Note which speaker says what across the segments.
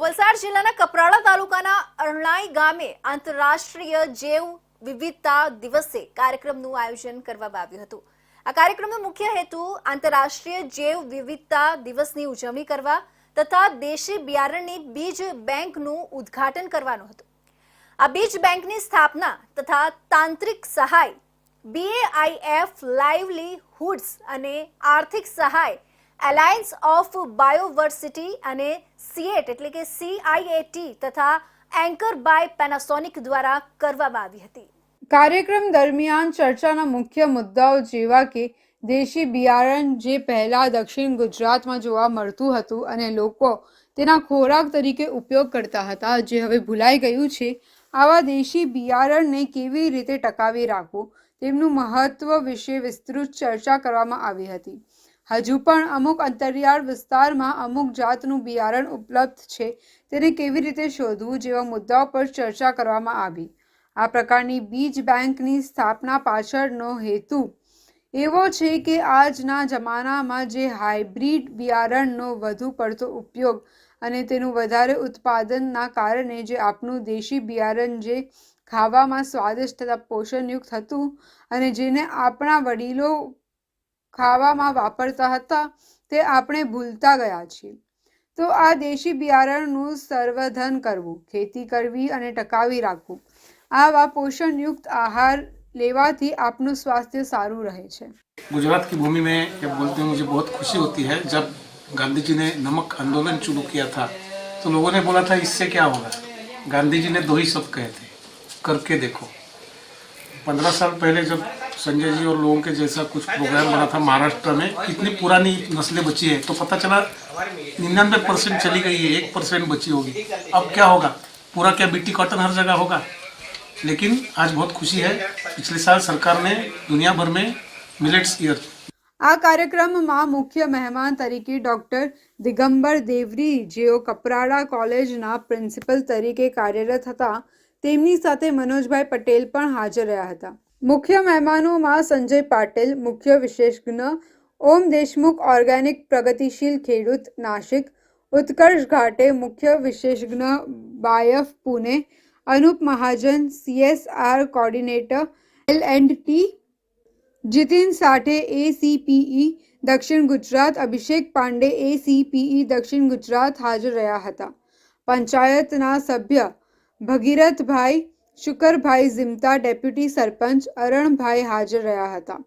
Speaker 1: વલસાડ જિલ્લાના કપરાડા તાલુકાના અરણાઈ ગામે આંતરરાષ્ટ્રીય જૈવ વિવિધતા દિવસે કાર્યક્રમનું આયોજન કરવામાં આવ્યું હતું. આ કાર્યક્રમનો મુખ્ય હેતુ આંતરરાષ્ટ્રીય જૈવ વિવિધતા દિવસની ઉજવણી કરવા તથા દેશી બિયારણની બીજ બેંકનું ઉદ્ઘાટન કરવાનું હતું. આ બીજ બેંકની સ્થાપના તથા તાંત્રિક સહાય બીએઆઈએફ લાઇવલીહુડ્સ અને આર્થિક સહાય એલાયન્સ ઓફ બાયોવર્સિટી અને સીએટ એટલે કે સીઆઈએટી તથા એન્કર બાય પેનાસોનિક દ્વારા કરવામાં આવી હતી.
Speaker 2: કાર્યક્રમ દરમિયાન ચર્ચાના મુખ્ય મુદ્દાઓ જેવા કે દેશી બિયારણ જે પહેલા દક્ષિણ ગુજરાતમાં જોવા મળતું હતું અને લોકો તેના ખોરાક તરીકે ઉપયોગ કરતા હતા, જે હવે ભૂલાઈ ગયું છે, આવા દેશી બિયારણને કેવી રીતે ટકાવી રાખવું, તેમનું મહત્વ વિશે વિસ્તૃત ચર્ચા કરવામાં આવી હતી. હજુ પણ અમુક અંતરિયાળ વિસ્તારમાં અમુક જાતનું બિયારણ ઉપલબ્ધ છે. તેને કેવી રીતે શોધવું જેવા મુદ્દાઓ પર ચર્ચા કરવામાં આવી. આ પ્રકારની બીજ બેંકની સ્થાપના પાછળનો હેતુ એવો છે કે આજના જમાનામાં જે હાઇબ્રિડ બિયારણનો વધુ પડતો ઉપયોગ અને તેનું વધારે ઉત્પાદનના કારણે જે આપણું દેશી બિયારણ જે ખાવામાં સ્વાદિષ્ટ તથા પોષણયુક્ત હતું અને જેને આપણા વડીલો ખાવામાં વાપરતા હતા તે આપણે ભૂલતા ગયા છીએ તો આ દેશી બિયારણનું સંવર્ધન કરવું ખેતી કરવી અને ટકાવી રાખવું આવા પોષણયુક્ત આહાર લેવાથી આપનું સ્વાસ્થ્ય સારું રહે છે
Speaker 3: गुजरात की भूमि में जब बोलते हैं मुझे बहुत खुशी होती है जब गांधी जी ने नमक आंदोलन शुरू किया था तो लोगों ने बोला था इससे क्या होगा गांधी जी ने दो ही शब्द कहे थे करके देखो पंद्रह साल पहले जब संजय जी और लोगों के जैसा कुछ प्रोग्राम बना था महाराष्ट्र में कितनी पुरानी नस्लें बची है तो पता चला निन्यानवे परसेंट चली गई है एक परसेंट बची होगी अब क्या होगा पूरा क्या बीटी कॉटन हर जगह होगा लेकिन आज बहुत खुशी है पिछले साल सरकार ने दुनिया भर में मिलेट्स ईयर
Speaker 2: આ કાર્યક્રમમાં મુખ્ય મહેમાન તરીકે ડોક્ટર દિગંબર દેવરી જેઓ કપરાડા કોલેજના પ્રિન્સિપલ તરીકે કાર્યરત હતા તેમની સાથે મનોજભાઈ પટેલ પણ હાજર રહ્યા હતા મુખ્ય મહેમાનોમાં સંજય પાટીલ, મુખ્ય વિશેષજ્ઞ ઓમ દેશમુખ, ઓર્ગેનિક પ્રગતિશીલ ખેડૂત નાશિક, ઉત્કર્ષ ઘાટે, મુખ્ય વિશેષજ્ઞ BAIF Pune Anup Mahajan, CSR coordinator, L and T, Jitin Sathe, ACPE, દક્ષિણ ગુજરાત, અભિષેક પાંડે, એસીપીઈ, દક્ષિણ ગુજરાત હાજર રહ્યા હતા. પંચાયતના સભ્ય ભગીરથભાઈ શુકરભાઈ ઝિમતા ડેપ્યુટી સરપંચ અરણભાઈ હાજર રહ્યા હતા.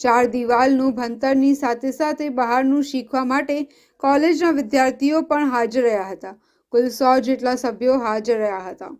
Speaker 2: ચાર દિવાલનું ભણતરની સાથે સાથે બહારનું શીખવા માટે કોલેજના વિદ્યાર્થીઓ પણ હાજર રહ્યા હતા. કુલ સો જેટલા સભ્યો હાજર રહ્યા હતા.